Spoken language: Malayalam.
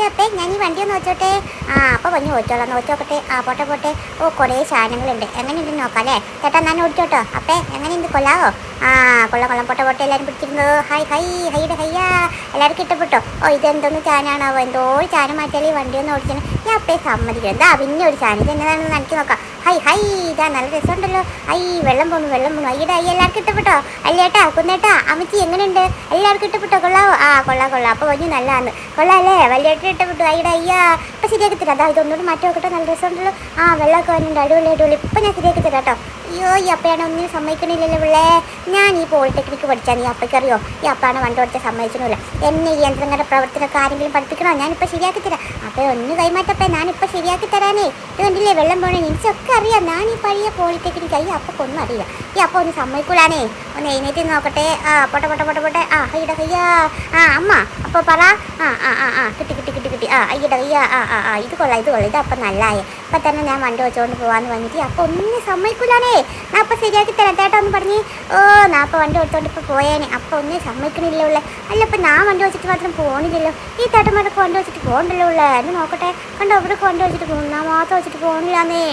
ഓച്ചോട്ടെ അപ്പേ ഞാൻ ഈ വണ്ടി ഒന്ന് വെച്ചോട്ടെ ആ അപ്പോൾ വന്ന് ചോദിച്ചോളാം ഓച്ചോക്കട്ടെ ആ പോട്ടെ പോട്ടെ. ഓ കുറേ സാധനങ്ങളുണ്ട്. എങ്ങനെയുണ്ട് നോക്കാം അല്ലേ ചേട്ടാ ഞാൻ ഓടിച്ചോട്ടോ. അപ്പേ എങ്ങനെയുണ്ട്? കൊള്ളാവോ? ആ കൊള്ള കൊള്ളാം. പൊട്ട പൊട്ട. എല്ലാവരും പിടിച്ചിരുന്നത് ഹൈ ഹൈ ഹൈയുടെ ഹയ്യാ എല്ലാവർക്കും ഇഷ്ടപ്പെട്ടോ ഓ ഇതെന്തോന്ന് ചാനാണാവോ? എന്തോ ചാന മാറ്റിയാൽ ഈ വണ്ടി ഒന്ന് ഓടിച്ചാൽ ഞാൻ അപ്പേ സമ്മതിക്കും എന്താ പിന്നെ ഒരു ചാന. ഇത് എന്നതാണെന്ന് എനിക്ക് നോക്കാം. ഹൈ ഹൈ ഇതാ നല്ല രസമുണ്ടല്ലോ. ഐ വെള്ളം പോന്നു വെള്ളം പോന്നു. അയ്യടാ അയ്യ എല്ലാവർക്കും ഇഷ്ടപ്പെട്ടോ? അല്ലേട്ടാ കുന്നേട്ടാ അമ്മച്ചി എങ്ങനെയുണ്ട്? എല്ലാവർക്കും ഇഷ്ടപ്പെട്ടോ? കൊള്ളാവോ? ആ കൊള്ളാം കൊള്ളാം. അപ്പോൾ കൊഞ്ഞു നല്ലതാണ്. കൊള്ളാല്ലേ? വലിയേട്ടൻ ഇഷ്ടപ്പെട്ടു. അയ്യടാ അയ്യ. ഇപ്പം ശരിയാക്കി തരാം. അതാ ഇതൊന്നുകൂടി മാറ്റി നോക്കട്ടെ. നല്ല രസമുണ്ടല്ലോ. ആ വെള്ളമൊക്കെ വന്നിട്ടുണ്ട് അടിപൊളി അടിപൊളി. ഇപ്പം ഞാൻ ശരിയാക്കി കേട്ടോ. അയ്യോ ഈ അപ്പയാണ് ഒന്നിനും സമ്മതിക്കണില്ലല്ലോ പിള്ളേ. ഞാൻ ഈ പോളിടെക്നിക്ക് പഠിച്ചാൽ ഈ അപ്പയ്ക്കറിയോ? ഈ അപ്പാണ് വണ്ടി പഠിച്ചാൽ സമ്മതിക്കണമില്ല എന്നെ ഈ യന്ത്രങ്ങളുടെ പ്രവർത്തനമൊക്കെ ആരെങ്കിലും പഠിപ്പിക്കണോ? ഞാനിപ്പോൾ ശരിയാക്കി തരാം. അപ്പോൾ ഒന്ന് കൈമാറ്റപ്പേ. ഞാനിപ്പോൾ ശരിയാക്കി തരാനേ. ഇത് കണ്ടില്ലേ? വെള്ളം പോണേ. എനിക്കൊക്കെ അറിയാം ഞാൻ ഈ പഴയ പോളിടെക്നിക് ഈ അപ്പൊക്കൊന്നും അറിയില്ല. ഈ അപ്പ ഒന്ന് സമ്മതിക്കൂലാനേ ഒന്ന് എഴുന്നേറ്റ് നോക്കട്ടെ. ആ പൊട്ടെ പൊട്ടെ പൊട്ടെ പൊട്ടെ. ആ അയ്യട കയ്യാ ആ അമ്മ അപ്പോൾ പറ. ആ ആ ആ ആ കിട്ടി കിട്ടി കിട്ടി കിട്ടി. ആ അയ്യട കയ്യാ ആ ആ ആ ഇത് കൊള്ളാം ഇത് കൊള്ളാം. ഇത് അപ്പം നല്ലതായേ ഇപ്പം തന്നെ ഞാൻ വണ്ടി വെച്ചുകൊണ്ട് പോവാന്ന് പറഞ്ഞിട്ട് അപ്പോൾ ഒന്നും സമ്മതിക്കൂലാനേ ഞാൻ അപ്പം ശരിയാക്കി തരാം. ചേട്ടാ ഒന്ന് പറഞ്ഞ്. ഓ ഞാൻ അപ്പോൾ വണ്ടി വെച്ചോണ്ട് ഇപ്പോൾ പോയേനെ. അപ്പോൾ ഒന്നും സമ്മതിക്കണില്ല ഉള്ളേ. അല്ല അപ്പം ഞാൻ വണ്ടി വെച്ചിട്ട് മാത്രം പോകണില്ലല്ലോ ഈ തേട്ടന്മാരൊക്കെ വണ്ടി വെച്ചിട്ട് പോകണ്ടല്ലോ ഉള്ളേ. എന്ന് നോക്കട്ടെ. കണ്ടോ അവിടെ വണ്ടി വെച്ചിട്ട് പോകും ഞാൻ മാത്രം വെച്ചിട്ട് പോകണില്ലാന്നേ